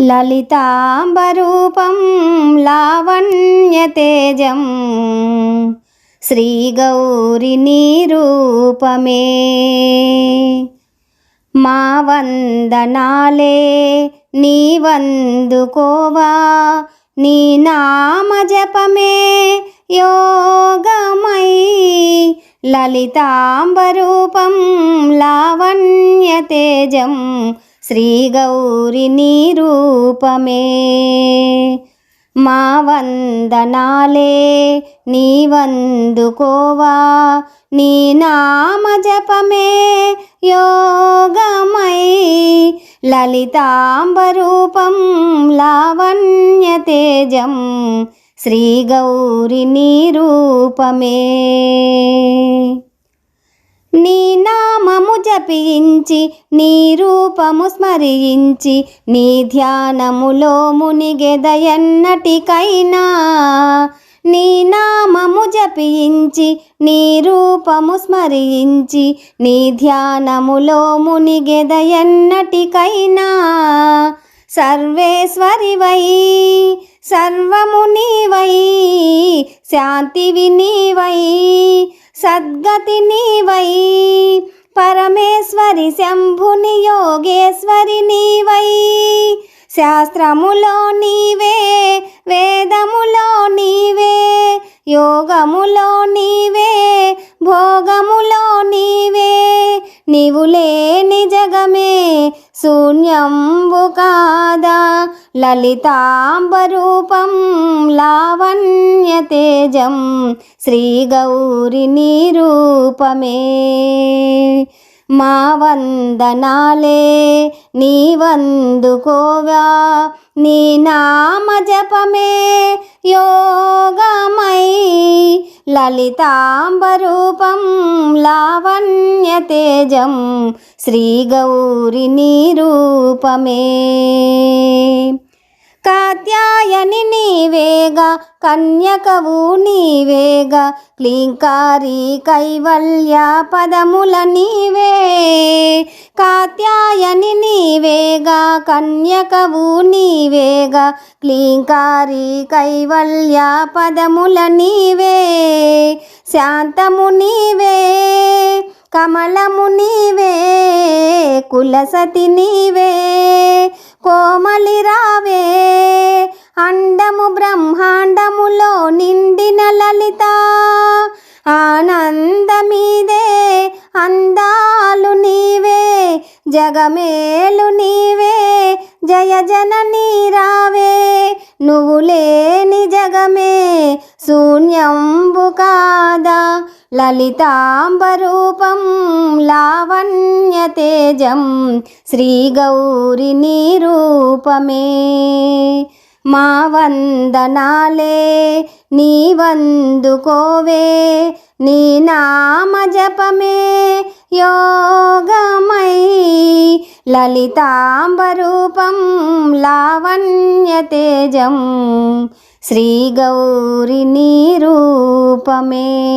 లలితాంబరూపం లావణ్యతేజం. శ్రీగౌరి రూపమే మా వందనాలే నీ వందుకోవా నీ నామ జపమే. యోగమై లలితాంబరూపం లావణ్యతేజం. శ్రీగౌరి రూపమే మా వందనాలే నీ వందుకోవా నీ నామ జపమే యోగమై. లలితాంబరూపం లావణ్యతేజం శ్రీగౌరి రూపమే నీ నామము జపించి నీ రూపము స్మరించి నీ ధ్యానములో మునిగెదయన్నటికైనా. నీ నామము జపించి నీ రూపము స్మరించి నీ ధ్యానములో మునిగెదయన్నటికైనా. సర్వేశ్వరివై సర్వము నీవై శాంతివి నీవై సద్గతి నీవై పరమేశ్వరి శంభుని యోగేశ్వరి నీవై. శాస్త్రములో నీవే వేదములో నీవే యోగములో నీవే భోగములో నీవే. నీవులే శూన్యంబు కాదా లలితాంబరూపం లావణ్యతేజం శ్రీగౌరి రూపమే. మా వందనాలే నీ వందుకోవా నీ నామ జపమే. యోగమై లలితాంబరూపం లావణ్యతేజం నీ రూపమే. కాత్యాయని నీవేగా కన్యకవు నీవేగా క్లీంకారి కైవల్య పదముల నీవే. కాత్యాయని నీవేగా కన్యకవు నీవేగా క్లీంకారి కైవల్య పదముల నీవే. శాంతము నీవే కమలము నీవే కులసతి నీవే. జగమేలు నీవే జయ జననీ రావే. నువ్వు లేని జగమే శూన్యంబు కాదా. లలితాంబరూపం లావణ్య తేజం శ్రీ శ్రీగౌరి రూపమే. మా వందనాలే నీ వందుకోవే నీ నామ జపమే. యోగమై లలితాంబరూపం లావణ్యతేజం శ్రీగౌరి రూపమే.